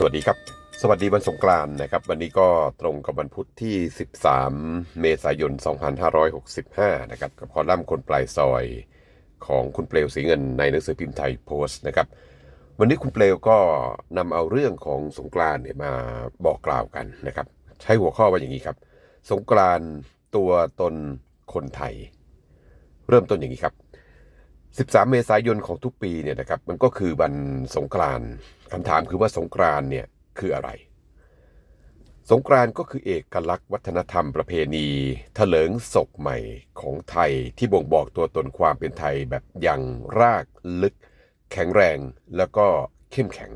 สวัสดีครับ สวัสดีวันสงกรานต์นะครับ วันนี้ก็ตรงกับวันพุธที่ 13 เมษายน 2565 นะครับ กับคอลัมน์คนปลายซอยของคุณเปลวสีเงินในหนังสือพิมพ์ไทยโพสต์นะครับ วันนี้คุณเปลวก็นำเอาเรื่องของสงกรานต์เนี่ยมาบอกกล่าวกันนะครับ ใช้หัวข้อว่าอย่างนี้ครับ สงกรานต์ตัวตนคนไทย เริ่มต้นอย่างนี้ครับ 13 เมษายนของทุกปีเนี่ยนะครับ มันก็คือวันสงกรานต์ คำถามคือว่าสงกรานเนี่ยคืออะไร สงกรานก็คือเอกลักษณ์วัฒนธรรมประเพณีเถลิงศกใหม่ของไทยที่บ่งบอกตัวตนความเป็นไทยแบบยังรากลึก แข็งแรงแล้วก็เข้มแข็ง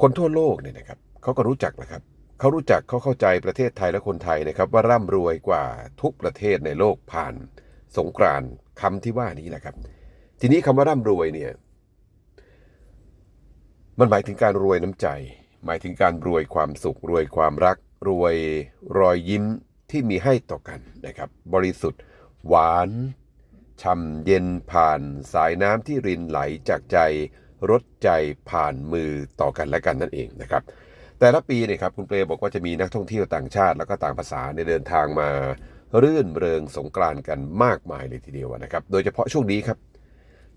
คนทั่วโลกเนี่ยนะครับเขาก็รู้จักนะครับเขารู้จักเขาเข้าใจประเทศไทยและคนไทยนะครับ ว่าร่ำรวยกว่าทุกประเทศในโลกผ่าน สงกรานคำที่ว่านี้แหละครับ ทีนี้คำว่าร่ำรวยเนี่ย มันหมายถึงการรวยน้ำใจ หมายถึงการรวยความสุข รวยความรัก รวยรอยยิ้มที่มีให้ต่อกันนะครับ บริสุทธิ์ หวานช่ำเย็นผ่านสายน้ำที่รินไหลจากใจรดใจผ่านมือต่อกันและกันนั่นเองนะครับ แต่ละปีเนี่ยครับคุณเปรบอกว่าจะมีนักท่องเที่ยวต่างชาติ แล้วก็ต่างภาษาในเดินทางมา รื่นเริงสงกรานกันมากมายเลยทีเดียวนะครับ โดยเฉพาะช่วงนี้ครับ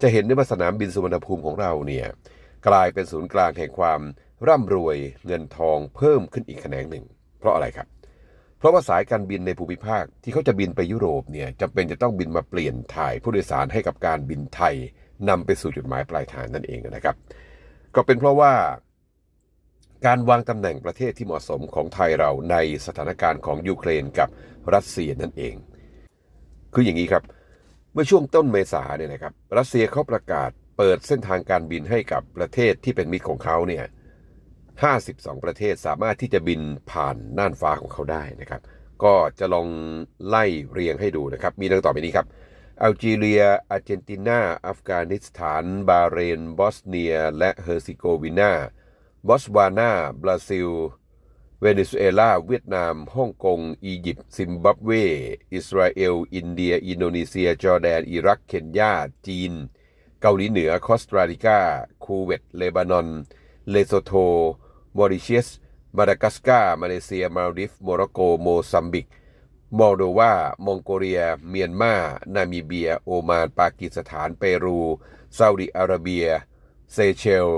จะเห็นได้ว่าสนามบินสุวรรณภูมิของเราเนี่ย กลายเป็นศูนย์กลางแห่งความร่ำรวยเงินทองเพิ่มขึ้นอีกแขนงหนึ่ง เพราะอะไรครับ เพราะว่าสายการบินในภูมิภาคที่เขาจะบินไปยุโรปเนี่ยจำเป็นจะต้องบินมาเปลี่ยนถ่ายผู้โดยสารให้กับการบินไทยนำไปสู่จุดหมายปลายทางนั่นเองนะครับ ก็เป็นเพราะว่า การวางตำแหน่งประเทศที่เหมาะสมของไทยเราในสถานการณ์ของยูเครนกับรัสเซียนั่นเอง คืออย่างนี้ครับ เมื่อช่วงต้นเมษาเนี่ยนะครับ รัสเซียเขาประกาศ เปิดเส้นทางการบินให้กับประเทศที่เป็นมิตรของเขาเนี่ย52 ประเทศสามารถที่จะบินผ่านน่านฟ้าของเขาได้นะครับ ก็จะลองไล่เรียงให้ดูนะครับ มีดังต่อไปนี้ครับอัลจีเรีย อาร์เจนตินา อัฟกานิสถาน บาเรน บอสเนีย และเฮอร์ซิโกวีนา บอสวานา บราซิล เวเนซุเอลา เวียดนาม ฮ่องกง อียิปต์ ซิมบับเว อิสราเอล อินเดีย อินโดนีเซีย จอร์แดน อิรัก เคนยา จีน เกาหลีเหนือคอสตาริกา คูเวตเลบานอน เลโซโทมอริเชียส มาดากัสการ์มาเลเซีย มาลดิฟโมร็อกโก โมซัมบิก มอลโดวา มองโกเลีย เมียนมา นามิเบีย โอมาน ปากีสถาน เปรูซาอุดิอาระเบีย เซเชล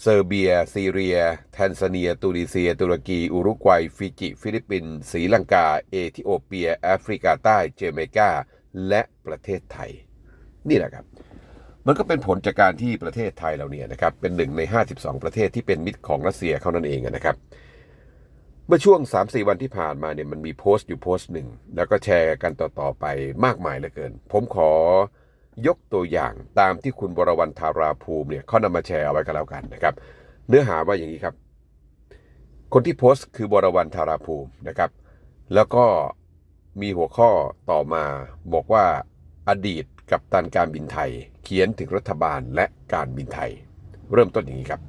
เซอร์เบีย ซีเรีย แทนซาเนียตูนิเซีย ตุรกี อุรุกวัย ฟิจิ ฟิลิปปินส์ศรีลังกา เอธิโอเปีย แอฟริกาใต้ เจเมกา และประเทศไทย นี่แหละครับ มันก็เป็นผลจากการที่ประเทศไทยเราเนี่ยนะครับเป็นหนึ่งใน 52 ประเทศที่เป็นมิตรของรัสเซียเขานั่นเองนะครับเมื่อช่วง 3-4 วันที่ผ่านมาเนี่ยมันมีโพสต์อยู่โพสต์หนึ่ง แล้วก็แชร์กันต่อ ๆ ไปมากมายเหลือเกิน ผมขอยกตัวอย่างตามที่คุณบรวรรณธาราภูมิเนี่ยเขานำมาแชร์เอาไว้กันแล้วกันนะครับ เนื้อหาว่าอย่างนี้ครับ คนที่โพสต์คือบรวรรณธาราภูมินะครับ แล้วก็มีหัวข้อต่อมาบอกว่าอดีต กับตันการบินไทย เขียนถึงรัฐบาลและการบินไทย เริ่มต้นอย่างนี้ครับ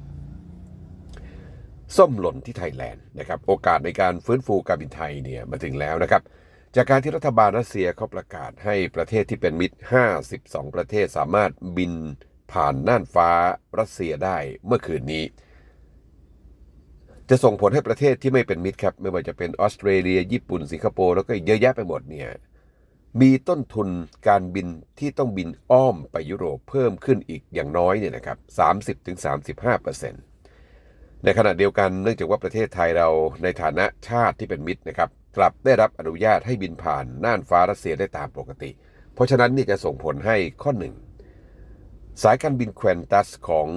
ส้มหล่นที่ไทยแลนด์นะครับ โอกาสในการฟื้นฟูการบินไทยเนี่ยมาถึงแล้วนะครับ จากการที่รัฐบาลรัสเซียเขาประกาศให้ประเทศที่เป็นมิตร 52 ประเทศสามารถบินผ่านน่านฟ้ารัสเซียได้เมื่อคืนนี้จะส่งผลให้ประเทศที่ไม่เป็นมิตรครับ ไม่ว่าจะเป็นออสเตรเลีย ญี่ปุ่นสิงคโปร์ แล้วก็เยอะแยะไปหมดเนี่ย มีต้นทุนการบินที่ต้องบินอ้อมไปยุโรปเพิ่มขึ้นอีกอย่างน้อยเนี่ยนะครับ30-35%ในขณะเดียวกันเนื่องจากว่าประเทศไทยเราในฐานะชาติที่เป็นมิตรนะครับกลับได้รับอนุญาตให้บินผ่านน่านฟ้ารัสเซียได้ตามปกติ เพราะฉะนั้นนี่จะส่งผลให้ข้อหนึ่งสายการบินแควนตัสของ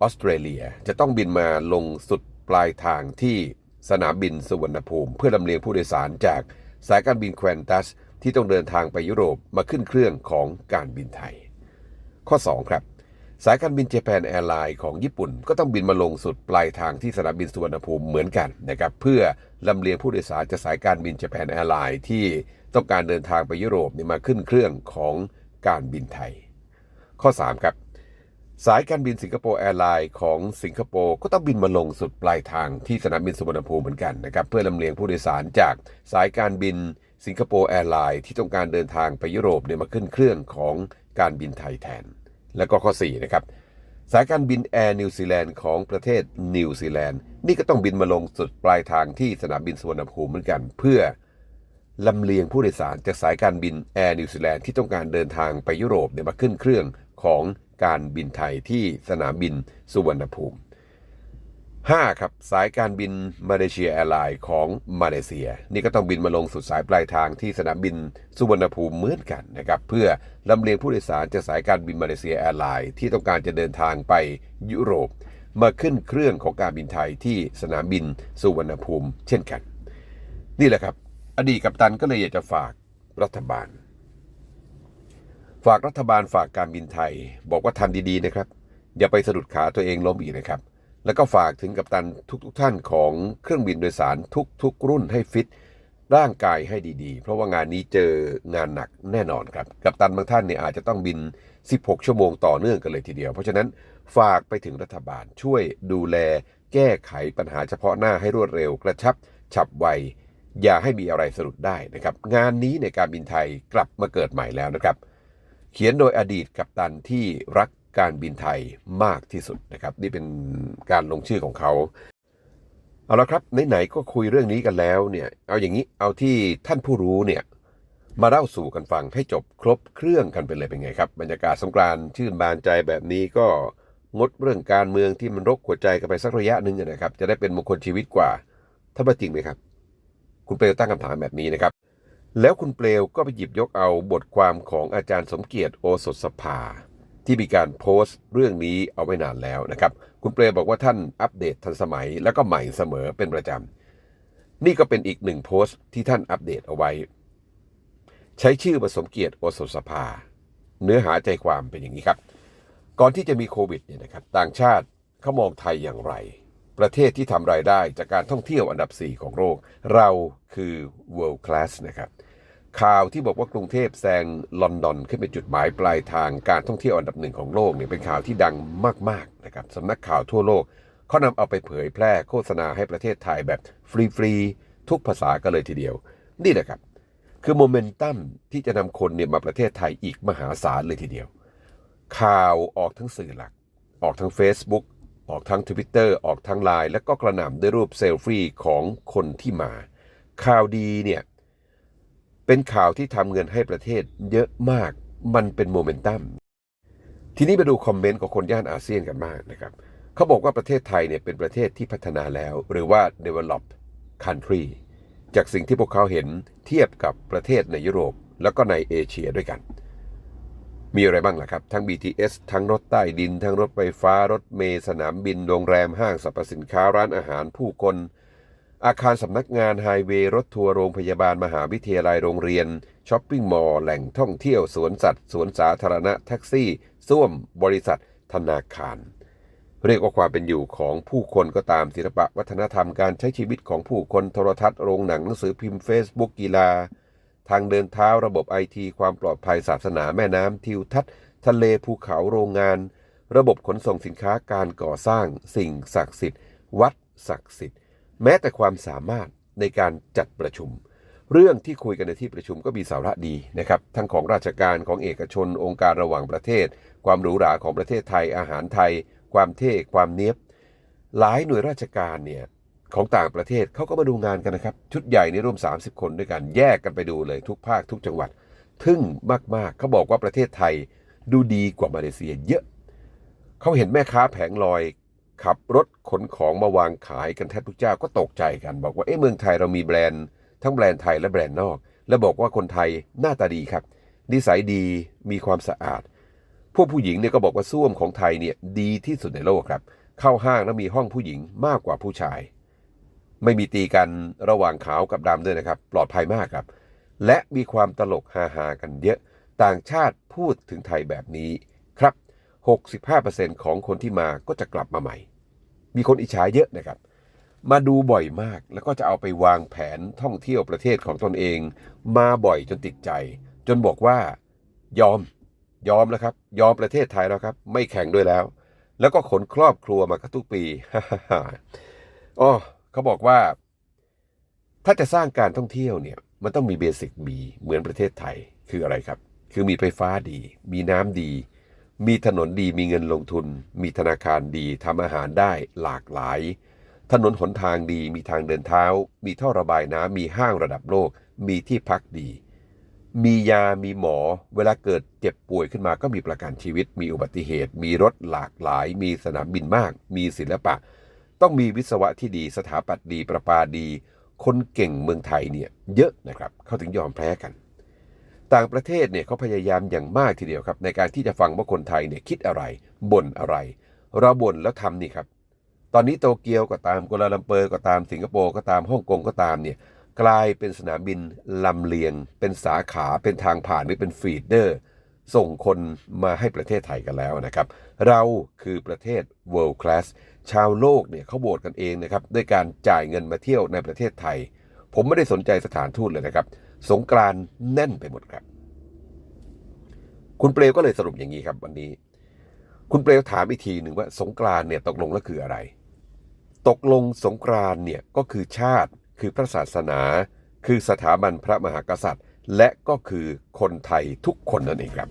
ออสเตรเลียจะต้องบินมาลงสุดปลายทางที่สนามบินสุวรรณภูมิ เพื่อลำเลียงผู้โดยสารจากสายการบินแควนตัส ที่ต้องเดินทางไปยุโรปมาขึ้นเครื่องของการบินไทย ข้อ 2 ครับ สายการบินเจแปนแอร์ไลน์ของญี่ปุ่น ก็ต้องบินมาลงสุดปลายทางที่สนามบินสุวรรณภูมิเหมือนกันนะครับเพื่อลำเลียงผู้โดยสารจากสายการบินเจแปนแอร์ไลน์ที่ต้องการเดินทางไปยุโรปมาขึ้นเครื่องของการบินไทย ข้อ 3 ครับสายการบินสิงคโปร์แอร์ไลน์ของสิงคโปร์ก็ต้องบินมาลงสุดปลายทางที่สนามบินสุวรรณภูมิเหมือนกันนะครับเพื่อลำเลียงผู้โดยสารจากสายการบิน สิงคโปร์แอร์ไลน์ที่ต้องการเดินทางไปยุโรปเนี่ยมาขึ้นเครื่องของการบินไทยแทน แล้วก็ข้อ 4 นะครับ สายการบินแอร์นิวซีแลนด์ของประเทศนิวซีแลนด์นี่ก็ต้องบินมาลงสุดปลายทางที่สนามบินสุวรรณภูมิเหมือนกัน เพื่อลำเลียงผู้โดยสารจากสายการบินแอร์นิวซีแลนด์ที่ต้องการเดินทางไปยุโรปเนี่ยมาขึ้นเครื่องของการบินไทยที่สนามบินสุวรรณภูมิ 5. ครับ สายการบินมาเลเซียแอร์ไลน์ของมาเลเซีย นี่ก็ต้องบินมาลงสุดสายปลายทางที่สนามบินสุวรรณภูมิเหมือนกันนะครับเพื่อลำเลียงผู้โดยสารจากสายการบินมาเลเซียแอร์ไลน์ที่ต้องการจะเดินทางไปยุโรป มาขึ้นเครื่องของการบินไทยที่สนามบินสุวรรณภูมิ เช่นกัน นี่แหละครับ อดีตกัปตันก็เลยอยากจะฝากรัฐบาล ฝากรัฐบาลฝากการบินไทย บอกว่าทำดีๆนะครับ อย่าไปสะดุดขาตัวเองล้มอีกนะครับ แล้วก็ฝากถึงกัปตันทุกๆทท่านของเครื่องบินโดยสารทุกๆ รุ่นให้ฟิต ร่างกายให้ดีๆ เพราะว่างานนี้เจองานหนักแน่นอนครับ กัปตันบางท่านเนี่ยอาจจะต้องบิน 16 ชั่วโมงต่อเนื่องกันเลยทีเดียว เพราะฉะนั้นฝากไปถึงรัฐบาลช่วยดูแล แก้ไขปัญหาเฉพาะหน้าให้รวดเร็ว กระชับ ฉับไวอย่าให้มีอะไรสะดุดได้นะครับ งานนี้ในการบินไทยกลับมาเกิดใหม่แล้วนะครับ เขียนโดยอดีตกัปตันที่รัก การบินไทยมากที่สุดนะครับ นี่เป็นการลงชื่อของเขาเอาละครับไหนๆก็คุยเรื่องนี้กันแล้วเนี่ยเอาอย่างนี้เอาที่ท่านผู้รู้เนี่ยมาเล่าสู่กันฟังให้จบครบเครื่องกันไปเลยเป็นไงครับ บรรยากาศสงกรานชื่นบานใจแบบนี้ก็งดเรื่องการเมืองที่มันรกหัวใจกันไปสักระยะหนึ่งนะครับ จะได้เป็นมงคลชีวิตกว่าถ้าว่าจริงไหมครับ คุณเปลวตั้งคำถามแบบนี้นะครับ แล้วคุณเปลวก็ไปหยิบยกเอาบทความของอาจารย์สมเกียรติโอสถสภา ที่มีการโพสต์เรื่องนี้เอาไว้นานแล้วนะครับ คุณเปลวบอกว่าท่านอัปเดตทันสมัยแล้วก็ใหม่เสมอเป็นประจำ นี่ก็เป็นอีกหนึ่งโพสต์ที่ท่านอัปเดตเอาไว้ ใช้ชื่อผสมเกียรติโอสถสภา เนื้อหาใจความเป็นอย่างนี้ครับ ก่อนที่จะมีโควิดเนี่ยนะครับต่างชาติเขามองไทยอย่างไร ประเทศที่ทำรายได้จากการท่องเที่ยวอันดับ 4 ของโลกเราคือ world class นะครับ ข่าวที่บอกว่ากรุงเทพแซงลอนดอนขึ้นเป็นจุดหมายปลายทางการท่องเที่ยวอันดับหนึ่งของโลกเนี่ยเป็นข่าวที่ดังมากๆนะครับสำนักข่าวทั่วโลกเขานำเอาไปเผยแพร่โฆษณาให้ประเทศไทยแบบฟรีๆทุกภาษากันเลยทีเดียว นี่แหละครับคือโมเมนตัมที่จะนำคนเนี่ยมาประเทศไทยอีกมหาศาลเลยทีเดียว ข่าวออกทั้งสื่อหลัก ออกทั้ง Facebook ออกทั้ง Twitter ออกทั้งไลน์แล้วก็กระหน่ำด้วยรูปเซลฟี่ของคนที่มา ข่าวดีเนี่ย เป็นข่าวที่ทำเงินให้ประเทศเยอะมาก มันเป็นโมเมนตัม ทีนี้มาดูคอมเมนต์ของคนย่านอาเซียนกันมากนะครับ เขาบอกว่าประเทศไทยเนี่ยเป็นประเทศที่พัฒนาแล้ว หรือว่า developed country จากสิ่งที่พวกเขาเห็นเทียบกับประเทศในยุโรป แล้วก็ในเอเชียด้วยกัน มีอะไรบ้างล่ะครับ ทั้ง BTS ทั้งรถใต้ดิน ทั้งรถไฟฟ้า รถเมล์สนามบิน โรงแรม ห้างสรรพสินค้า ร้านอาหาร ผู้คน อาคารสำนักงานไฮเวย์รถทัวร์โรงพยาบาลมหาวิทยาลัยโรงเรียนช้อปปิ้งมอลล์แหล่งท่องเที่ยวสวนสัตว์สวนสาธารณะแท็กซี่ส้วมบริษัทธนาคาร เรียกว่าความเป็นอยู่ของผู้คนก็ตามศิลปะวัฒนธรรมการใช้ชีวิตของผู้คนโทรทัศน์โรงหนังหนังสือพิมพ์ Facebook กีฬา ทางเดินเท้าระบบไอทีความปลอดภัยศาสนาแม่น้ำทิวทัศน์ ทะเลภูเขาโรงงาน ระบบขนส่งสินค้าการก่อสร้าง สิ่งศักดิ์สิทธิ์ วัดศักดิ์สิทธิ์ แม้แต่ความสามารถในการจัดประชุม เรื่องที่คุยกันในที่ประชุมก็มีสาระดีนะครับทั้งของราชการของเอกชน องค์การระหว่างประเทศ ความหรูหราของประเทศไทยอาหารไทย ความเท่ความเนี้ยบ หลายหน่วยราชการเนี่ยของต่างประเทศเขาก็มาดูงานกันนะครับ ชุดใหญ่นี่รวม 30 คนด้วยกันแยกกันไปดูเลยทุกภาคทุกจังหวัด ทึ่งมากๆเขาบอกว่าประเทศไทยดูดีกว่ามาเลเซียเยอะเขาเห็นแม่ค้าแผงลอย ขับรถขนของมาวางขายกันแทบทุกเจ้าก็ตกใจกัน บอกว่าเอ๊ะเมืองไทยเรามีแบรนด์ทั้งแบรนด์ไทยและแบรนด์นอก และบอกว่าคนไทยหน้าตาดีครับ นิสัยดีมีความสะอาด พวกผู้หญิงเนี่ยก็บอกว่าส้วมของไทยเนี่ยดีที่สุดในโลกครับ เข้าห้างแล้วมีห้องผู้หญิงมากกว่าผู้ชาย ไม่มีตีกันระหว่างขาวกับดำด้วยนะครับ ปลอดภัยมากครับ และมีความตลกฮาๆกันเยอะ ต่างชาติพูดถึงไทยแบบนี้ 65%ของคนที่มาก็จะกลับมาใหม่ มีคนอิจฉาเยอะนะครับ มาดูบ่อยมากแล้วก็จะเอาไปวางแผนท่องเที่ยวประเทศของตนเอง มาบ่อยจนติดใจ จนบอกว่า ยอม ยอมแล้วครับ ยอมประเทศไทยแล้วครับ ไม่แข่งด้วยแล้ว แล้วก็ขนครอบครัวมากทุกปีอ๋อเขาบอกว่า ถ้าจะสร้างการท่องเที่ยวเนี่ย มันต้องมีเบสิกมีเหมือนประเทศไทยคืออะไรครับ คือมีไฟฟ้าดี มีน้ำดี มีถนนดีมีเงินลงทุน มีธนาคารดีทำอาหารได้หลากหลาย ถนนหนทางดีมีทางเดินเท้า มีท่อระบายน้ำมีห้างระดับโลก มีที่พักดี มียามีหมอ เวลาเกิดเจ็บป่วยขึ้นมาก็มีประกันชีวิต มีอุบัติเหตุ มีรถหลากหลาย มีสนามบินมาก มีศิลปะ ต้องมีวิศวะที่ดีสถาปัตย์ดีประปาดี คนเก่งเมืองไทยเนี่ยเยอะนะครับ เขาถึงยอมแพ้กัน ต่างประเทศเนี่ยเขาพยายามอย่างมากทีเดียวครับ ในการที่จะฟังว่าคนไทยเนี่ยคิดอะไรบ่นอะไร เราบ่นแล้วทำนี่ครับ ตอนนี้โตเกียวก็ตามกัวลาลัมเปอร์ก็ตามสิงคโปร์ก็ตามฮ่องกงก็ตามเนี่ยกลายเป็นสนามบินลำเลียง เป็นสาขาเป็นทางผ่านหรือเป็นฟีดเดอร์ ส่งคนมาให้ประเทศไทยกันแล้วนะครับ เราคือประเทศ world class ชาวโลกเนี่ยเขาโหวตกันเองนะครับด้วยการจ่ายเงินมาเที่ยวในประเทศไทย ผมไม่ได้สนใจสถานทูตเลยนะครับ สงกรานแน่นไปหมดครับ คุณเปลวก็เลยสรุปอย่างนี้ครับ วันนี้ คุณเปลวถามอีกทีหนึ่งว่าสงกรานเนี่ยตกลงแล้วคืออะไร ตกลงสงกรานเนี่ยก็คือชาติคือพระศาสนา คือสถาบันพระมหากษัตริย์ และก็คือคนไทยทุกคนนั่นเองครับ